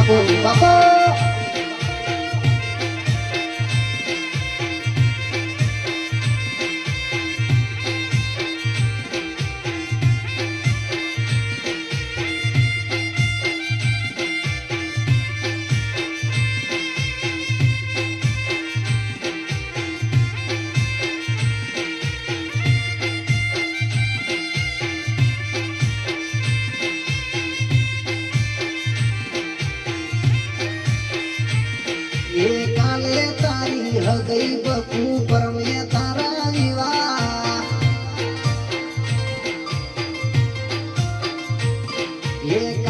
বাবু বাবা। Yeah.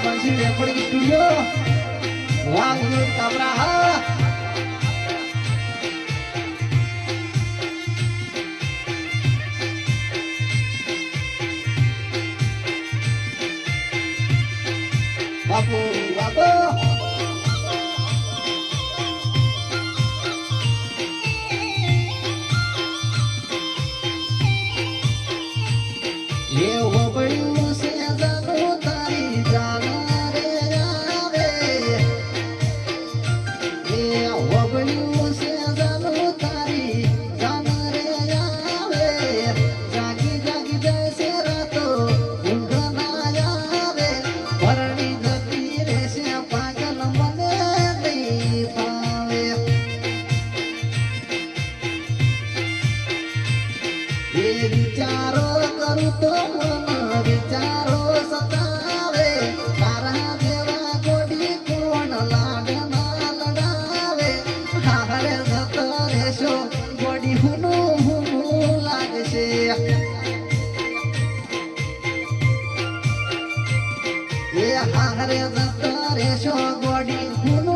Bansi recording studio વાંગુ તમરા હા. બાપુ બાપુ વિચારો કરું તો વિચારો સતાવે. તારા જેવા કોડી કોણ લાગમાં લડાવે હારે જતો રહેશો કોડી હુનું હુનું લાગશે. એ હારે જતો રહેશો કોડી હુનું